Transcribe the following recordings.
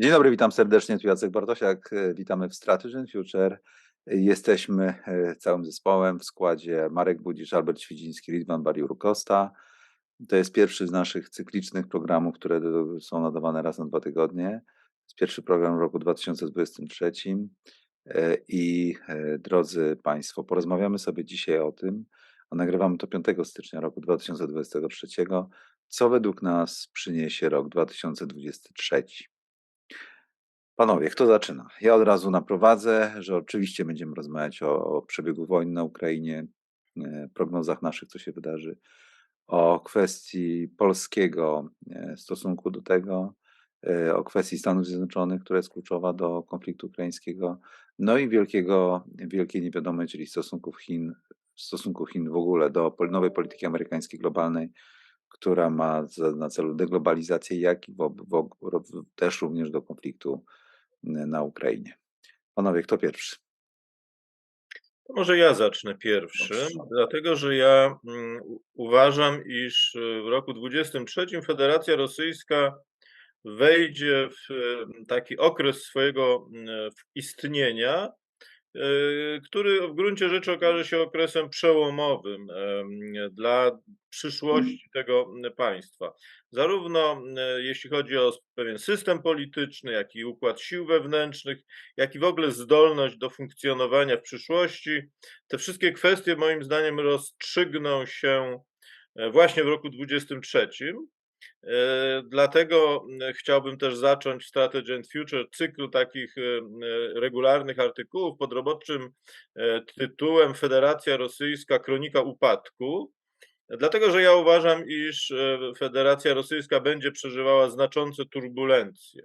Dzień dobry, witam serdecznie. Tu Jacek Bartosiak. Witamy w Strategy Future. Jesteśmy e, całym zespołem w składzie Marek Budzisz, Albert Świdziński, Ridwan Bariur Costa. To jest pierwszy z naszych cyklicznych programów, które są nadawane raz na dwa tygodnie. To jest pierwszy program w roku 2023. E, I e, drodzy Państwo, porozmawiamy sobie dzisiaj o tym, a nagrywamy to 5 stycznia roku 2023, co według nas przyniesie rok 2023. Panowie, kto zaczyna? Ja od razu naprowadzę, że oczywiście będziemy rozmawiać o, o przebiegu wojny na Ukrainie, e, prognozach naszych, co się wydarzy, o kwestii polskiego e, stosunku do tego, e, o kwestii Stanów Zjednoczonych, która jest kluczowa do konfliktu ukraińskiego, no i wielkiego, wielkiej niewiadomej, czyli stosunków Chin, stosunku Chin w ogóle do nowej polityki amerykańskiej globalnej, która ma na celu deglobalizację, jak i wo, wo, ro- też również do konfliktu na Ukrainie. Panowie, kto pierwszy? Może ja zacznę pierwszy, dlatego że ja mm, uważam, iż y, w roku 2023 Federacja Rosyjska wejdzie w y, taki okres swojego mm, w- istnienia, który w gruncie rzeczy okaże się okresem przełomowym dla przyszłości tego państwa. Zarówno y, jeśli chodzi o pewien system polityczny, jak i układ sił wewnętrznych, jak i w ogóle zdolność do funkcjonowania w przyszłości. Te wszystkie kwestie moim zdaniem rozstrzygną się e, właśnie w roku 2023. E, Dlatego m, chciałbym też zacząć Strategy and Future cykl takich e, regularnych artykułów pod roboczym e, tytułem Federacja Rosyjska Kronika Upadku. Dlatego, że ja uważam, iż e, Federacja Rosyjska będzie przeżywała znaczące turbulencje.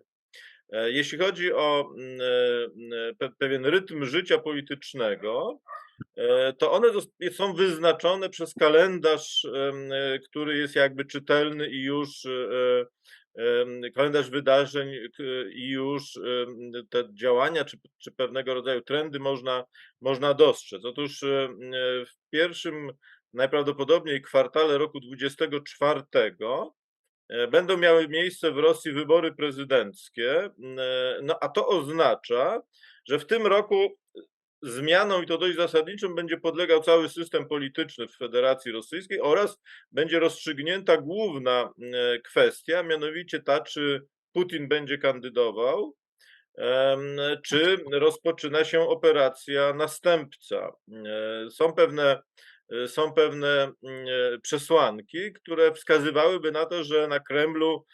E, Jeśli chodzi o mm, e, pe- pewien rytm życia politycznego, e, to one są wyznaczone przez kalendarz, e, który jest jakby czytelny i już e, kalendarz wydarzeń i już te działania czy, czy pewnego rodzaju trendy można, można dostrzec. Otóż e, w pierwszym najprawdopodobniej kwartale roku 24 e, będą miały miejsce w Rosji wybory prezydenckie, e, no a to oznacza, że w tym roku zmianą i to dość zasadniczą będzie podlegał cały system polityczny w Federacji Rosyjskiej oraz będzie rozstrzygnięta główna e, kwestia, mianowicie ta, czy Putin będzie kandydował, czy rozpoczyna się operacja następca. E, Są pewne e, są pewne mm, przesłanki, które wskazywałyby na to, że na Kremlu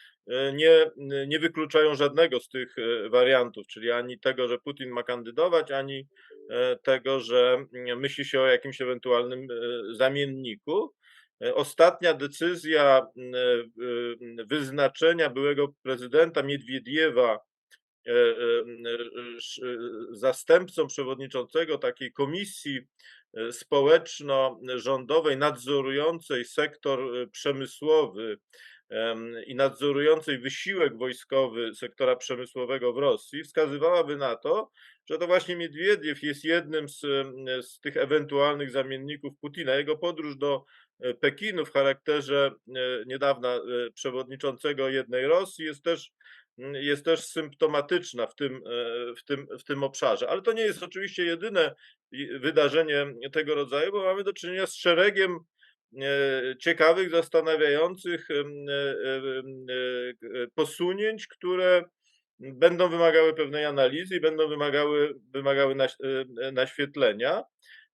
nie, nie wykluczają żadnego z tych wariantów, czyli ani tego, że Putin ma kandydować, ani tego, że myśli się o jakimś ewentualnym e, zamienniku. E, Ostatnia decyzja e, e, wyznaczenia byłego prezydenta Miedwiediewa e, e, e, e, zastępcą przewodniczącego takiej komisji e, społeczno-rządowej nadzorującej sektor e, przemysłowy em, i nadzorującej wysiłek wojskowy sektora przemysłowego w Rosji wskazywałaby na to, że to właśnie Miedwiediew jest jednym z, z tych ewentualnych zamienników Putina. Jego podróż do e, Pekinu w charakterze e, niedawna e, przewodniczącego jednej Rosji jest też jest też symptomatyczna w tym, w, tym, w tym obszarze. Ale to nie jest oczywiście jedyne wydarzenie tego rodzaju, bo mamy do czynienia z szeregiem ciekawych, zastanawiających e, e, posunięć, które będą wymagały pewnej analizy i będą wymagały, wymagały e, naświetlenia.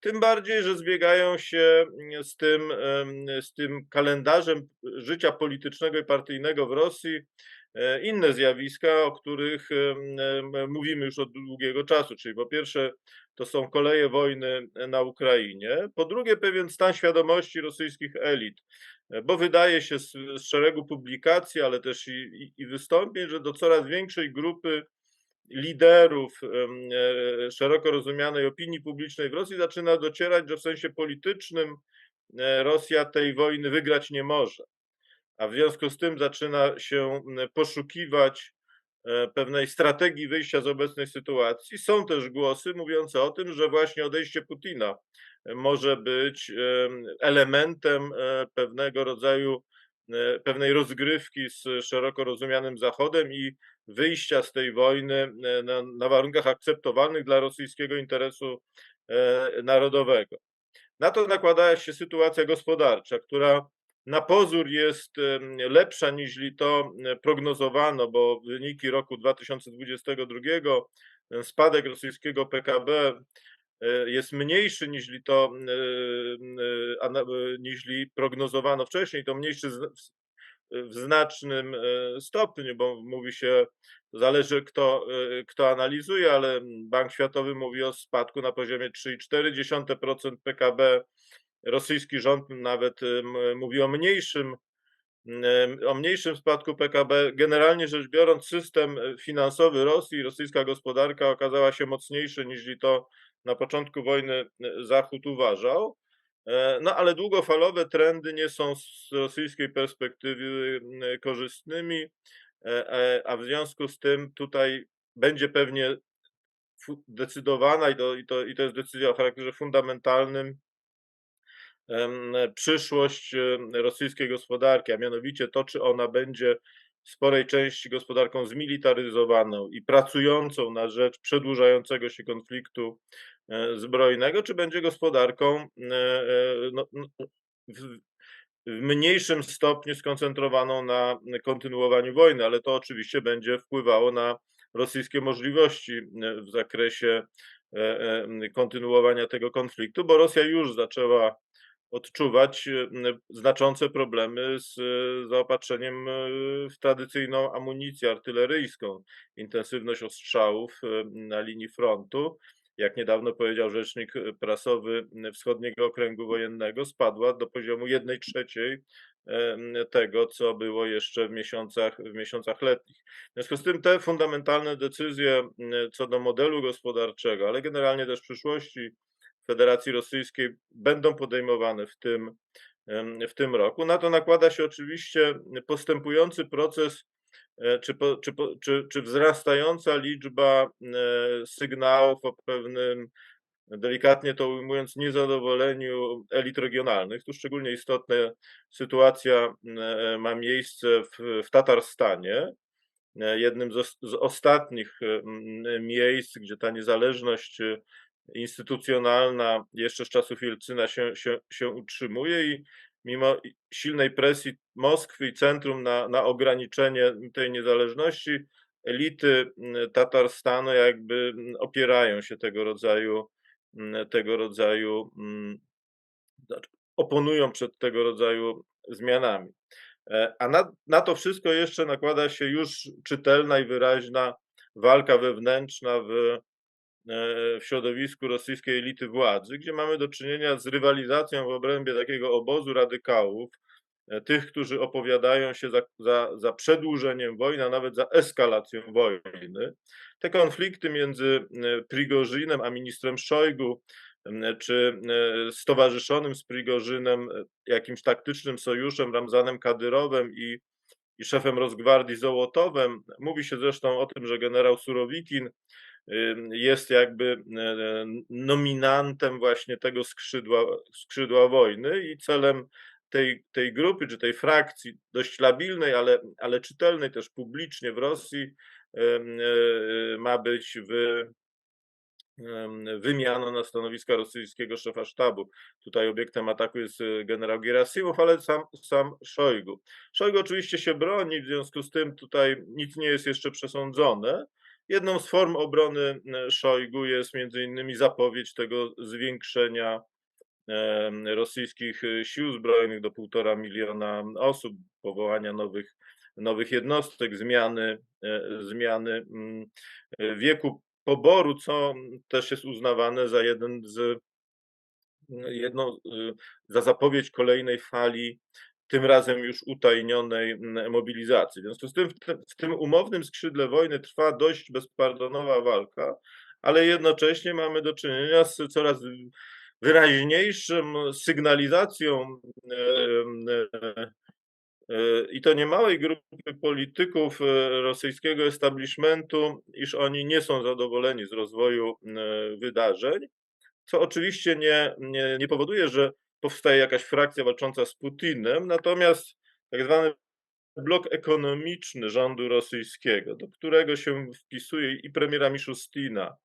Tym bardziej, że zbiegają się z tym, z tym kalendarzem życia politycznego i partyjnego w Rosji e, inne zjawiska, o których mówimy już od długiego czasu. Czyli po pierwsze, to są koleje wojny na Ukrainie. Po drugie, pewien stan świadomości rosyjskich elit, e, bo wydaje się z, z szeregu publikacji, ale też i, i, i wystąpień, że do coraz większej grupy liderów e, szeroko rozumianej opinii publicznej w Rosji zaczyna docierać, że w sensie politycznym e, Rosja tej wojny wygrać nie może. A w związku z tym zaczyna się m, poszukiwać e, pewnej strategii wyjścia z obecnej sytuacji. Są też głosy mówiące o tym, że właśnie odejście Putina e, może być em, elementem e, pewnego rodzaju pewnej rozgrywki z szeroko rozumianym Zachodem i wyjścia z tej wojny na, na warunkach akceptowalnych dla rosyjskiego interesu narodowego. Na to nakłada się sytuacja gospodarcza, która na pozór jest lepsza niż to e, prognozowano, bo wyniki roku 2022, ten spadek rosyjskiego PKB e, jest mniejszy niż to e, niżli prognozowano wcześniej, to mniejszy w- znacznym stopniu, bo mówi się, zależy kto, kto analizuje, ale Bank Światowy mówi o spadku na poziomie 3,4% PKB. Rosyjski rząd nawet e, m- mówi o mniejszym, o mniejszym spadku PKB. Generalnie rzecz biorąc, system e, finansowy Rosji, rosyjska gospodarka okazała się mocniejszy niż to na początku wojny e, Zachód uważał. E, No ale długofalowe trendy nie są z rosyjskiej perspektywy korzystnymi, a w związku z tym tutaj będzie pewnie decydowana i to, i to, i to jest decyzja o charakterze fundamentalnym przyszłość rosyjskiej gospodarki, a mianowicie to, czy ona będzie w sporej części gospodarką zmilitaryzowaną i pracującą na rzecz przedłużającego się konfliktu e, zbrojnego, czy będzie gospodarką e, e, no, w, w mniejszym stopniu skoncentrowaną na kontynuowaniu wojny, ale to oczywiście będzie wpływało na rosyjskie możliwości w zakresie kontynuowania tego konfliktu, bo Rosja już zaczęła odczuwać e, znaczące problemy z e, zaopatrzeniem e, w tradycyjną amunicję artyleryjską. Intensywność ostrzałów na linii frontu, jak niedawno powiedział rzecznik prasowy Wschodniego Okręgu Wojennego, spadła do poziomu 1 trzeciej tego, co było jeszcze w miesiącach, w miesiącach letnich. W związku z tym te fundamentalne decyzje co do modelu gospodarczego, ale generalnie też przyszłości Federacji Rosyjskiej będą podejmowane w tym, w tym roku. Na to nakłada się oczywiście postępujący proces, e, czy, czy, czy, czy wzrastająca liczba e, sygnałów o pewnym, delikatnie to ujmując, niezadowoleniu elit regionalnych. Tu szczególnie istotna sytuacja e, ma miejsce w, w Tatarstanie, jednym z, os- z ostatnich miejsc, gdzie ta niezależność instytucjonalna jeszcze z czasów Jelcyna się, się, się utrzymuje i mimo silnej presji Moskwy i centrum na, na ograniczenie tej niezależności, elity Tatarstanu jakby opierają się tego rodzaju, tego rodzaju, znaczy oponują przed tego rodzaju zmianami. E, A na, na to wszystko jeszcze nakłada się już czytelna i wyraźna walka wewnętrzna w, w środowisku rosyjskiej elity władzy, gdzie mamy do czynienia z rywalizacją w obrębie takiego obozu radykałów, e, tych, którzy opowiadają się za, za, za przedłużeniem wojny, a nawet za eskalacją wojny. Te konflikty między e, Prigorzynem a ministrem Szojgu, czy e, stowarzyszonym z Prigorzynem e, jakimś taktycznym sojuszem Ramzanem Kadyrowem i, i szefem Rosgwardii Zołotowem. Mówi się zresztą o tym, że generał Surowikin jest jakby e, nominantem właśnie tego skrzydła, skrzydła wojny i celem tej, tej grupy, czy tej frakcji dość labilnej, ale, ale czytelnej też publicznie w Rosji e, ma być wymiana na stanowiska rosyjskiego szefa sztabu. Tutaj obiektem ataku jest e, generał Gerasimow, ale sam, sam Szojgu. Szojgu oczywiście się broni, w związku z tym tutaj nic nie jest jeszcze przesądzone. Jedną z form obrony e, Szojgu jest między innymi zapowiedź tego zwiększenia em, rosyjskich e, sił zbrojnych do półtora miliona osób, powołania nowych, nowych jednostek, zmiany, e, zmiany mm, e, wieku poboru, co też jest uznawane za jeden z y, za zapowiedź kolejnej fali, tym razem już utajnionej mm, mobilizacji. W związku z tym w tym, umownym skrzydle wojny trwa dość bezpardonowa walka, ale jednocześnie mamy do czynienia z coraz wyraźniejszą sygnalizacją em, e, e, i to niemałej grupy polityków e, rosyjskiego establishmentu, iż oni nie są zadowoleni z rozwoju e, wydarzeń, co oczywiście nie, nie, nie powoduje, że powstaje jakaś frakcja walcząca z Putinem, natomiast tak zwany blok ekonomiczny rządu rosyjskiego, do którego się wpisuje i premiera Miszustina,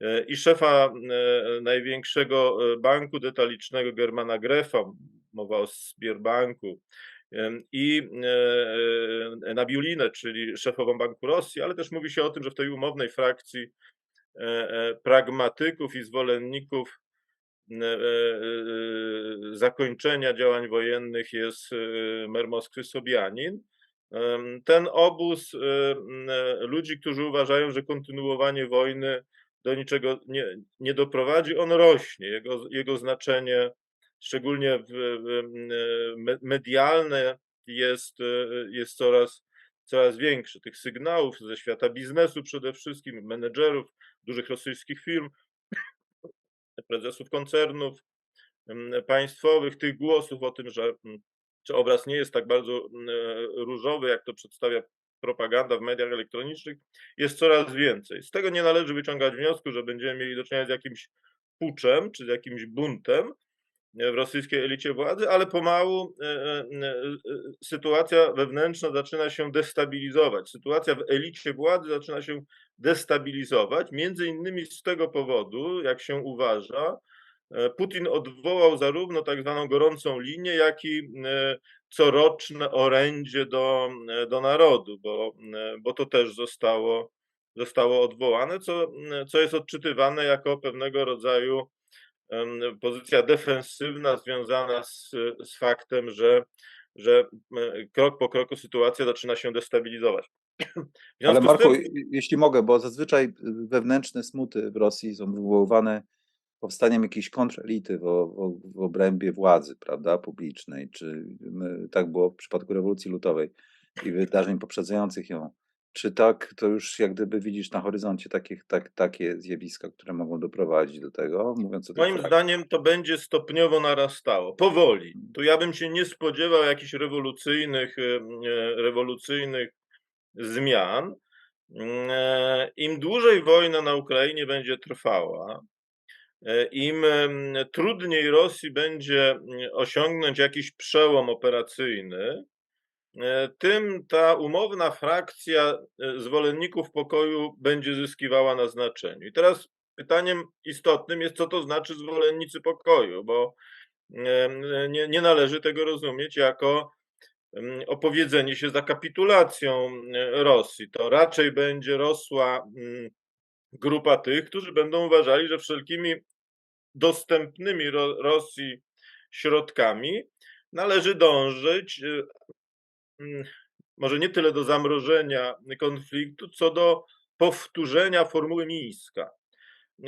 e, i szefa e, największego e, banku detalicznego Germana Grefa, mowa o Sbierbanku, i Nabiulinę, czyli szefową Banku Rosji, ale też mówi się o tym, że w tej umownej frakcji pragmatyków i zwolenników zakończenia działań wojennych jest e, mer Moskwy Sobianin. Ten obóz e, e, ludzi, którzy uważają, że kontynuowanie wojny do niczego nie, nie doprowadzi, on rośnie. Jego, jego znaczenie, szczególnie w, w, me- medialne, jest, e, jest coraz, coraz większe. Tych sygnałów ze świata biznesu przede wszystkim, menedżerów dużych rosyjskich firm, prezesów koncernów em, państwowych, tych głosów o tym, że mm, czy obraz nie jest tak bardzo mm, e, różowy, jak to przedstawia propaganda w mediach elektronicznych, jest coraz więcej. Z tego nie należy wyciągać wniosku, że będziemy mieli do czynienia z jakimś puczem czy z jakimś buntem w rosyjskiej elicie władzy, ale pomału e, e, e, sytuacja wewnętrzna zaczyna się destabilizować. Sytuacja w elicie władzy zaczyna się destabilizować, między innymi z tego powodu, jak się uważa, e, Putin odwołał zarówno tak zwaną gorącą linię, jak i e, coroczne orędzie do, e, do narodu, bo, e, bo to też zostało, zostało odwołane, co, co jest odczytywane jako pewnego rodzaju pozycja defensywna związana z, z faktem, że, że krok po kroku sytuacja zaczyna się destabilizować. Ale Marku, tym, jeśli mogę, bo zazwyczaj y, wewnętrzne smuty w Rosji są wywoływane powstaniem jakiejś kontrelity w, w, w obrębie władzy, prawda, publicznej, czy tak było w przypadku rewolucji lutowej i wydarzeń poprzedzających ją. Czy tak, to już jak gdyby widzisz na horyzoncie takie, tak, takie zjawiska, które mogą doprowadzić do tego, mówiąc o Moim frak- zdaniem to będzie stopniowo narastało, powoli. Tu ja bym się nie spodziewał jakichś rewolucyjnych, e, e, rewolucyjnych zmian. E, Im dłużej wojna na Ukrainie będzie trwała, im trudniej Rosji będzie mm, osiągnąć jakiś przełom operacyjny, tym ta umowna frakcja e, zwolenników pokoju będzie zyskiwała na znaczeniu. I teraz pytaniem istotnym jest, co to znaczy zwolennicy pokoju, bo em, nie, nie należy tego rozumieć jako opowiedzenie się za kapitulacją e, Rosji. To raczej będzie rosła mm, grupa tych, którzy będą uważali, że wszelkimi dostępnymi Ro- Rosji środkami należy dążyć e, może nie tyle do zamrożenia konfliktu, co do powtórzenia formuły Mińska.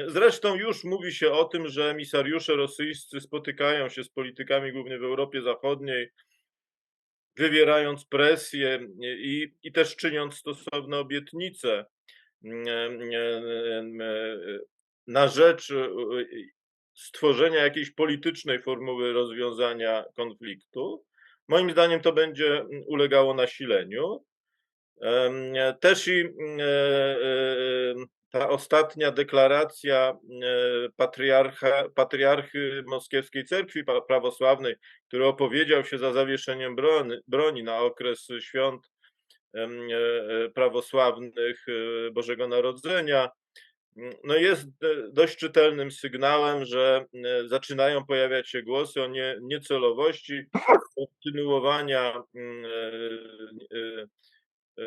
Zresztą już mówi się o tym, że emisariusze rosyjscy spotykają się z politykami głównie w Europie Zachodniej, wywierając presję i, i też czyniąc stosowne obietnice mm, em, na rzecz e, stworzenia jakiejś politycznej formuły rozwiązania konfliktu. Moim zdaniem to będzie ulegało nasileniu. Też i mm, e, e, ta ostatnia deklaracja e, patriarcha, patriarchy Moskiewskiej Cerkwi Prawosławnej, który opowiedział się za zawieszeniem broni, broni na okres świąt prawosławnych Bożego Narodzenia, no jest e, dość czytelnym sygnałem, że e, zaczynają pojawiać się głosy o nie, niecelowości kontynuowania mm, e,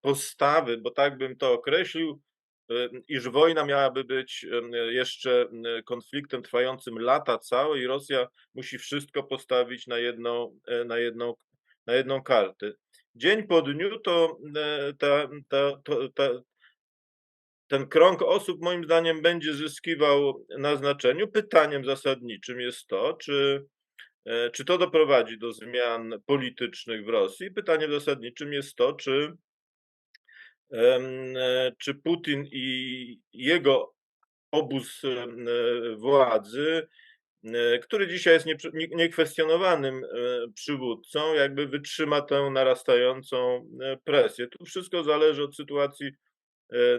postawy, bo tak bym to określił, iż wojna miałaby być jeszcze konfliktem trwającym lata całe i Rosja musi wszystko postawić na jedną, na jedną, na jedną kartę. Dzień po dniu to, ta, ta, ta, ten krąg osób moim zdaniem będzie zyskiwał na znaczeniu. Pytaniem zasadniczym jest to, czy, e, czy to doprowadzi do zmian politycznych w Rosji. Pytaniem zasadniczym jest to, czy, e, czy Putin i jego obóz e, władzy, który dzisiaj jest niekwestionowanym przywódcą, jakby wytrzyma tę narastającą presję. Tu wszystko zależy od sytuacji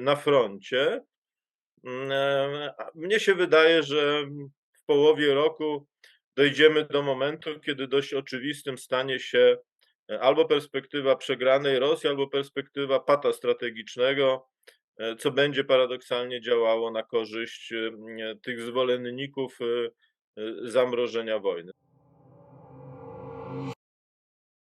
na froncie. Mm, e, Mnie się wydaje, że w połowie roku dojdziemy do momentu, kiedy dość oczywistym stanie się e, albo perspektywa przegranej Rosji, albo perspektywa pata strategicznego, e, co będzie paradoksalnie działało na korzyść e, tych zwolenników e, e, zamrożenia wojny.